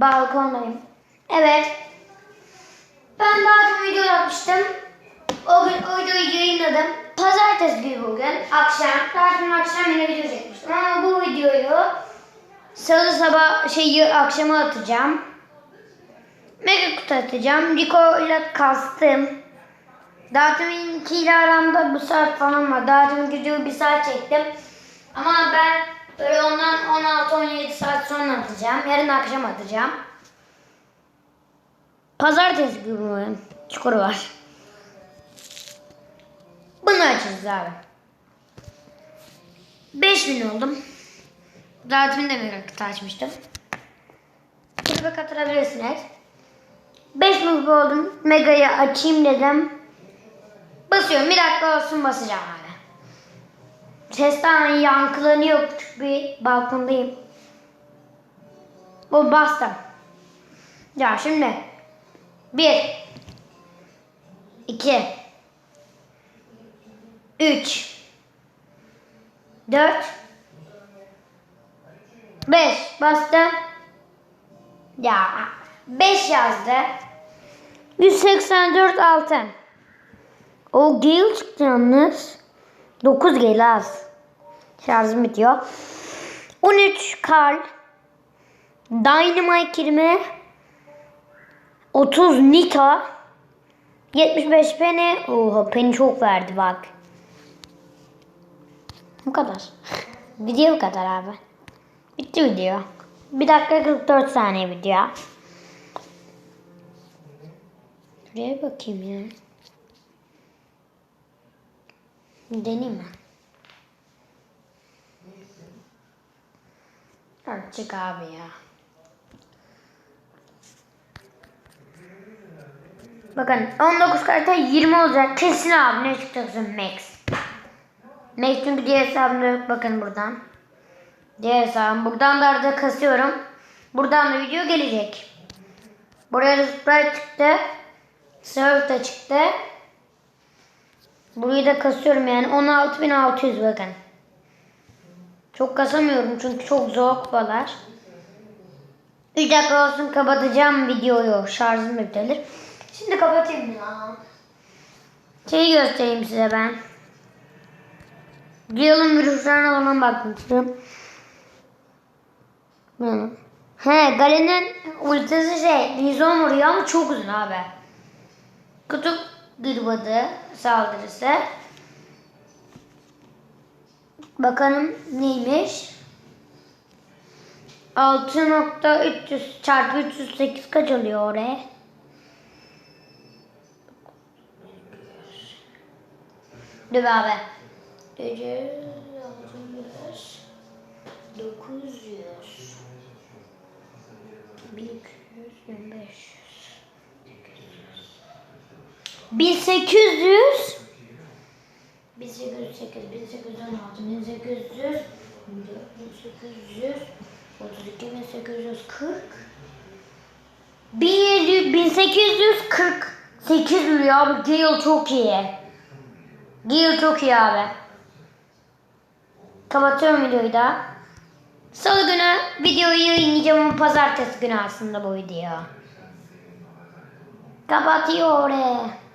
balkondayım. Evet. Ben daha dün video atmıştım. O gün o videoyu yayınladım. Pazartesi günü bugün akşam. Daha dün akşam yine video çekmiştim. Ama bu videoyu salı sabah şey akşama atacağım. Mega kutu atacağım. Rico ile kastım. Daha deminkiyle aramda bu saat falan var. Demin videoyu bir saat çektim. Ama ben böyle ondan 16-17 saat sonra atacağım. Yarın akşam atacağım. Pazartesi günü çukur var. Bunu açacağız abi. 5000 oldum. Daha demin de kutu açmıştım. Kulübe katılabilirsiniz. 5 mutlu oldum. Mega'yı açayım dedim. Basıyorum. Bir dakika olsun basacağım. Sesten yankılanıyor. Küçük bir balkondayım. O bastım. Ya şimdi. 1 2 3 4 5 bastım. Ya 5 yazdı. 184 altın. O Gale çıktı yalnız. 9 Gale az. Şarjım bitiyor. 13 Karl. Dynamite 20. 30 Nita. 75 Penny. Oha Penny çok verdi bak. Bu kadar. Video bu kadar abi. Bitti video. 1 dakika 44 saniye video. Şuraya bakayım ya. Deneyim mi? Artık abi ya. Bakın 19 karta 20 olacak. Kesin abi ne çıkacaksın Max. Max çünkü diğer hesabımda yok. Bakın buradan. Diğer hesabım. Buradan da arada kasıyorum. Buradan da video gelecek. Buraya da Sprite çıktı. Surf da çıktı. Burayı da kasıyorum yani 16.600 bakın. Çok kasamıyorum çünkü çok zor kupalar. 3 dakika olsun kapatacağım videoyu. Şarjım bitirir. Şimdi kapatayım ya. Şeyi göstereyim size ben. Gale'ın virüslerine falan bakmıştım. Hı. He Galen'in ultisi şey Nizon vuruyor ama çok uzun abi. Kutup gırbadı saldırısı. Bakalım neymiş? 6.300 çarpı 308 kaç oluyor oraya? Dur abi. 900 900 1200 1500 1800 1808 1816 1800 1800 32 1840 1700 1840 8 lira abi Gale çok iyi. Gale çok iyi abi. Kapatıyorum videoyu da. Salı günü videoyu yayınlayacağım pazartesi günü aslında bu video. Kapatıyor oraya.